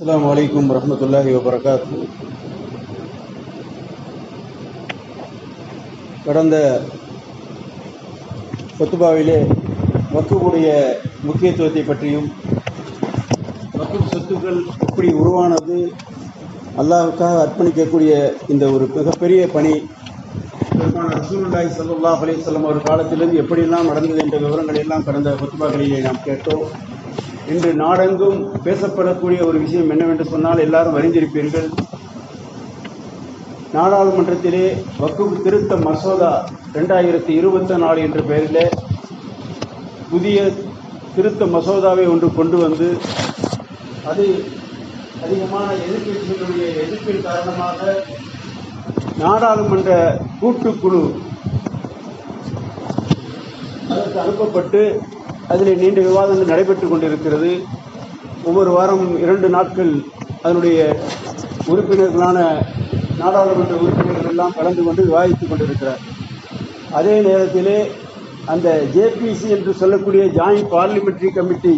அஸ்ஸலாமு அலைக்கும் الله وبركاته. கடந்த சொத்துபாவிலே வக்குவுடைய முக்கியத்துவத்தை பற்றியும் வக்கு சொத்துக்கள் எப்படி உருவானது அல்லாஹுக்காக அர்ப்பணிக்கக்கூடிய இந்த ஒரு மிகப்பெரிய பணி பெருமான ரசூலுல்லாஹி ஸல்லல்லாஹு ஒரு காலத்திலிருந்து எப்படியெல்லாம் நடந்தது என்ற விவரங்களை எல்லாம் கடந்த சொத்துபாக்களிலே நாம் கேட்டோம். இன்று நாடெங்கும் பேசப்படக்கூடிய ஒரு விஷயம் என்னவென்று சொன்னால் எல்லாரும் அறிந்திருப்பீர்கள். நாடாளுமன்றத்திலே வக்குப் திருத்த மசோதா ரெண்டாயிரத்தி இருபத்தி நாலு என்ற பெயரில் புதிய திருத்த மசோதாவை ஒன்று கொண்டு வந்து அது அதிகமான எதிர்க்கட்சிகளுடைய எதிர்ப்பின் காரணமாக நாடாளுமன்ற கூட்டுக்குழு அதற்கு அனுப்பப்பட்டு அதில் நீண்ட விவாதங்கள் நடைபெற்றுக் கொண்டிருக்கிறது. ஒவ்வொரு வாரம் இரண்டு நாட்கள் அதனுடைய உறுப்பினர்களான நாடாளுமன்ற உறுப்பினர்கள் எல்லாம் கலந்து கொண்டு விவாதித்துக் கொண்டிருக்கிறார். அதே நேரத்திலே அந்த ஜேபிசி என்று சொல்லக்கூடிய ஜாயிண்ட் பார்லிமெண்ட்ரி கமிட்டி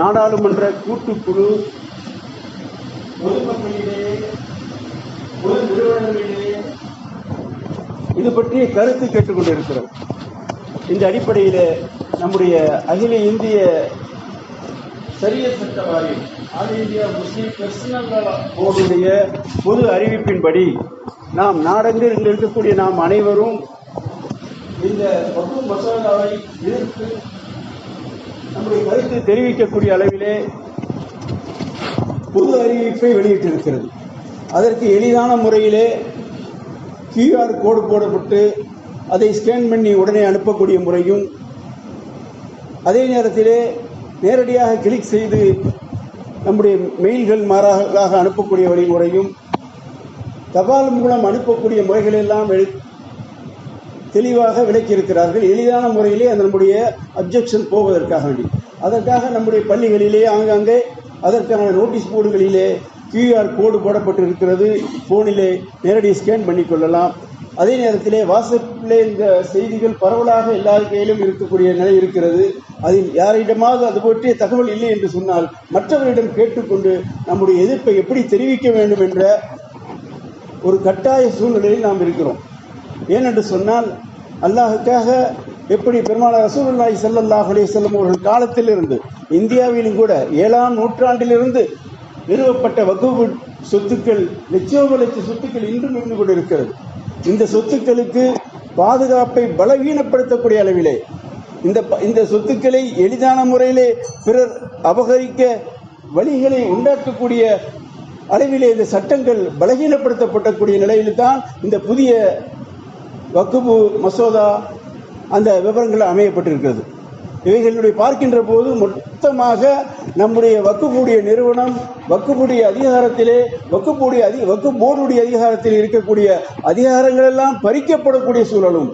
நாடாளுமன்ற கூட்டுக்குழு பொதுமக்களிடையே பொது நிறுவனங்களிடையே இது பற்றிய கருத்து கேட்டுக்கொண்டிருக்கிறோம் இந்த அடிப்படையில் நம்முடைய அகில இந்திய சரிய சட்ட வாரியம் ஆல் இந்தியா முஸ்லீம் பெர்சனல் போர்டுடைய பொது அறிவிப்பின்படி நாம் நாடெங்கில் இருக்கக்கூடிய நாம் அனைவரும் இந்த வகு மசோதாவை எதிர்த்து நம்முடைய கருத்து தெரிவிக்கக்கூடிய அளவிலே பொது அறிவிப்பை வெளியிட்டிருக்கிறது. அதற்கு எளிதான முறையிலே கியூஆர் கோடு போடப்பட்டு அதை ஸ்கேன் பண்ணி உடனே அனுப்பக்கூடிய முறையும் அதே நேரத்திலே நேரடியாக கிளிக் செய்து நம்முடைய மெயில்கள் மாறாக அனுப்பக்கூடிய வழிமுறையும் தபால் மூலம் அனுப்பக்கூடிய முறைகளெல்லாம் வெளி தெளிவாக விளக்கியிருக்கிறார்கள். எளிதான முறையிலே அந்த நம்முடைய அப்ஜெக்ஷன் போவதற்காக வேண்டி. அதற்காக நம்முடைய பள்ளிகளிலே ஆங்காங்கே அதற்கான நோட்டீஸ் போர்டுகளிலே கியூஆர் கோடு போடப்பட்டிருக்கிறது. ஃபோனிலே நேரடி ஸ்கேன் பண்ணிக்கொள்ளலாம் அதே நேரத்திலே வாட்ஸ்அப்பிலே இந்த செய்திகள் பரவலாக எல்லார் கையிலும் இருக்கக்கூடிய நிலை இருக்கிறது. அதில் யாரிடமாவது அது பற்றிய தகவல் இல்லை என்று சொன்னால் மற்றவரிடம் கேட்டுக்கொண்டு நம்முடைய எதிர்ப்பை எப்படி தெரிவிக்க வேண்டும் என்ற ஒரு கட்டாய சூழ்நிலையில் நாம் இருக்கிறோம். ஏனென்று சொன்னால் அல்லாஹுக்காக எப்படி பெருமாள் ரசூல்லாய் செல்லல்லாஹ் அலே செல்லும் அவர்கள் காலத்திலிருந்து இந்தியாவிலும் கூட ஏழாம் நூற்றாண்டிலிருந்து நிறுவப்பட்ட வகுப்பு சொத்துக்கள் லட்சோப லட்ச சொத்துக்கள் இன்றும் இருந்து கொண்டிருக்கிறது. இந்த சொத்துக்களுக்கு பாதுகாப்பை பலவீனப்படுத்தக்கூடிய அளவிலே இந்த இந்த சொத்துக்களை எளிதான முறையிலே பிறர் அபகரிக்க வழிகளை உண்டாக்கக்கூடிய அளவிலே இந்த சட்டங்கள் பலகீனப்படுத்தப்படக்கூடிய நிலையில் தான் இந்த புதிய வக்குபு மசோதா அந்த விவரங்கள் அமையப்பட்டிருக்கிறது. இவைகளுடைய பார்க்கின்ற போது மொத்தமாக நம்முடைய வக்குக்கூடிய நிறுவனம் வக்குப்புடைய அதிகாரத்திலே வக்குப்புடைய அதி வக்கு போர்டுடைய அதிகாரத்தில் இருக்கக்கூடிய அதிகாரங்கள் எல்லாம் பறிக்கப்படக்கூடிய சூழலும்.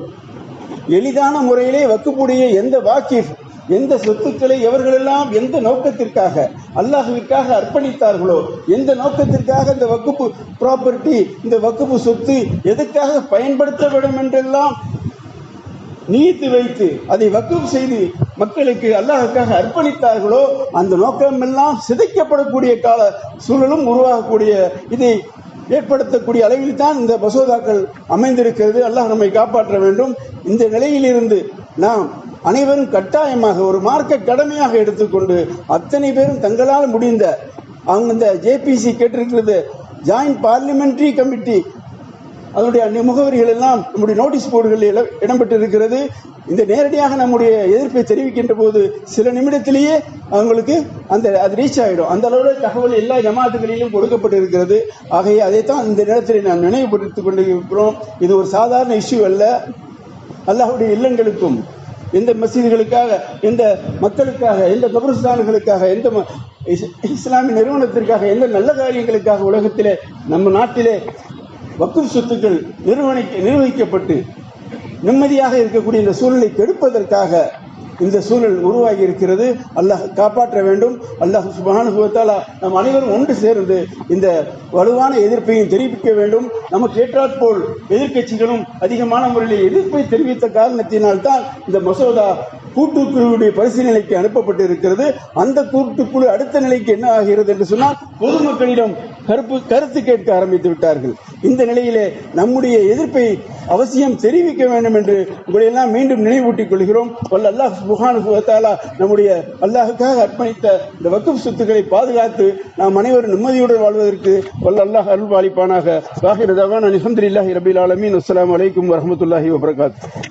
எளிதான முறையிலே வக்குப்புடைய எந்த வாக்கிஃப் எந்த சொத்துக்களை எவர்களெல்லாம் எந்த நோக்கத்திற்காக அல்லாஹுவிற்காக அர்ப்பணித்தார்களோ எந்த நோக்கத்திற்காக இந்த வக்குப்பு ப்ராப்பர்ட்டி இந்த வக்குப்பு சொத்து எதுக்காக பயன்படுத்த வேண்டும் என்றெல்லாம் நீத்து வைத்து அதை வக்குப் செய்து மக்களுக்கு அல்லாஹுக்காக அர்ப்பணித்தார்களோ அந்த நோக்கமெல்லாம் சிதைக்கப்படக்கூடிய கால சூழலும் உருவாகக்கூடிய இதை ஏற்படுத்தக்கூடிய அளவில் தான் இந்த மசோதாக்கள் அமைந்திருக்கிறது. அல்லாஹ் நம்மை காப்பாற்ற வேண்டும். இந்த நிலையிலிருந்து நாம் அனைவரும் கட்டாயமாக ஒரு மார்க்க கடமையாக எடுத்துக்கொண்டு அத்தனை பேரும் தங்களால் முடிந்த அவங்க இந்த ஜேபிசி கேட்டிருக்கிறது ஜாயிண்ட் பார்லிமெண்ட்ரி கமிட்டி அதனுடைய முகவரிகள் எல்லாம் நம்முடைய நோட்டீஸ் போர்டுகளில் இடம்பெற்றிருக்கிறது. இந்த நேரடியாக நம்முடைய எதிர்ப்பை தெரிவிக்கின்ற போது சில நிமிடத்திலேயே அவங்களுக்கு அந்த அது ரீச் ஆகிடும் அந்த அளவில் தகவல் எல்லா ஜமாத்துகளிலும் கொடுக்கப்பட்டிருக்கிறது. ஆகைய அதைத்தான் இந்த நேரத்தில் நாம் நினைவுபடுத்திக் கொண்டிருக்கிறோம். இது ஒரு சாதாரண இஷ்யூ அல்ல. அல்லாஹுடைய இல்லங்களுக்கும் எந்த மசீதுகளுக்காக எந்த மக்களுக்காக எந்த கபருஸ்தான்களுக்காக எந்த இஸ்லாமிய நிறுவனத்திற்காக எந்த நல்ல காரியங்களுக்காக உலகத்திலே நம்ம நாட்டிலே வக்கும் சொத்துக்கள் நிர்வகிக்க நிர்வகிக்கப்பட்டு நிம்மதியாக இருக்கக்கூடிய இந்த சூழலை கெடுப்பதற்காக இந்த சூழல் உருவாகி இருக்கிறது. அல்லாஹ் காப்பாற்ற வேண்டும். அல்லாஹ் சுபானுபவத்தாலா நம் அனைவரும் ஒன்று சேர்ந்து இந்த வலுவான எதிர்ப்பையும் தெரிவிக்க வேண்டும். நமக்கு ஏற்றாற்போல் எதிர்க்கட்சிகளும் அதிகமான முறையில் எதிர்ப்பை தெரிவித்த காரணத்தினால்தான் இந்த மசோதா கூட்டுக்குழுவுடைய பரிசீலனைக்கு அனுப்பப்பட்டு இருக்கிறது அந்த கூட்டுக்குழு அடுத்த நிலைக்கு என்ன ஆகிறது என்று சொன்னால் பொதுமக்களிடம் கருப்பு கருத்து கேட்க ஆரம்பித்து விட்டார்கள். இந்த நிலையிலே நம்முடைய எதிர்ப்பை அவசியம் தெரிவிக்க வேண்டும் என்று உங்களை எல்லாம் மீண்டும் நினைவூட்டிக் கொள்கிறோம். வல்ல அல்லாஹ் சுப்ஹானஹு சுகத்தாலா நம்முடைய அல்லாஹுக்காக அர்ப்பணித்த இந்த வக்குப் சொத்துக்களை பாதுகாத்து நாம் அனைவரும் நிம்மதியுடன் வாழ்வதற்கு வல்ல அல்லாஹ் அருள்வாளிப்பானாக வாஹிர தவான் அல்ஹம்துலில்லாஹி ரபில் ஆலமீன். அஸ்லாம் அலைக்கும் வரமத்துல்லாஹி வபரகாத்.